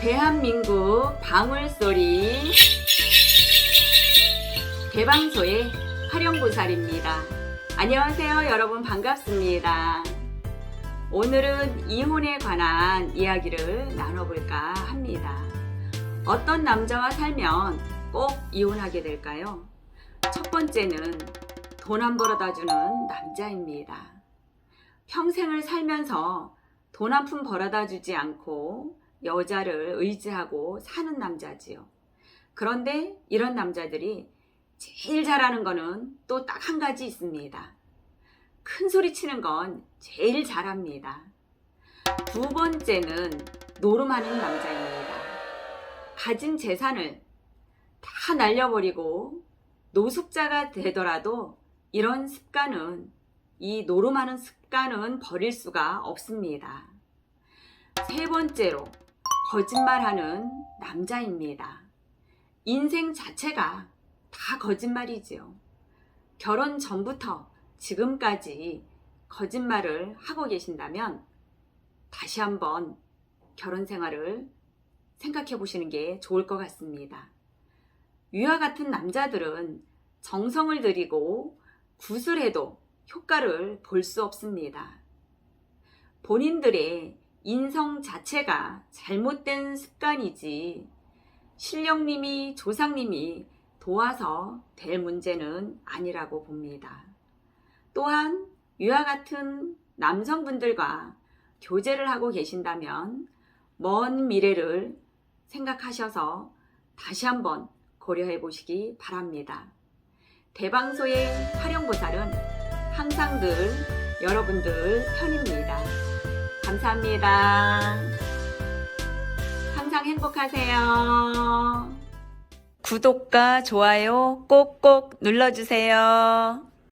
대한민국 방울소리 대방소의 활용보살입니다. 안녕하세요 여러분 반갑습니다. 오늘은 이혼에 관한 이야기를 나눠볼까 합니다. 어떤 남자와 살면 꼭 이혼하게 될까요? 첫 번째는 돈 안 벌어다 주는 남자입니다. 평생을 살면서 돈 한 푼 벌어다 주지 않고 여자를 의지하고 사는 남자지요. 그런데 이런 남자들이 제일 잘하는 거는 또 딱 한 가지 있습니다. 큰 소리 치는 건 제일 잘합니다. 두 번째는 노름하는 남자입니다. 가진 재산을 다 날려버리고 노숙자가 되더라도 이런 습관은 이 노름하는 습관은 버릴 수가 없습니다. 세 번째로 거짓말하는 남자입니다. 인생 자체가 다 거짓말이지요. 결혼 전부터 지금까지 거짓말을 하고 계신다면 다시 한번 결혼 생활을 생각해 보시는 게 좋을 것 같습니다. 위와 같은 남자들은 정성을 들이고 구슬해도 효과를 볼 수 없습니다. 본인들의 인성 자체가 잘못된 습관이지 신령님이 조상님이 도와서 될 문제는 아니라고 봅니다. 또한 위와 같은 남성분들과 교제를 하고 계신다면 먼 미래를 생각하셔서 다시 한번 고려해 보시기 바랍니다. 대방소의 활용보살은 항상 늘 여러분들 편입니다. 감사합니다. 항상 행복하세요. 구독과 좋아요 꼭꼭 눌러주세요.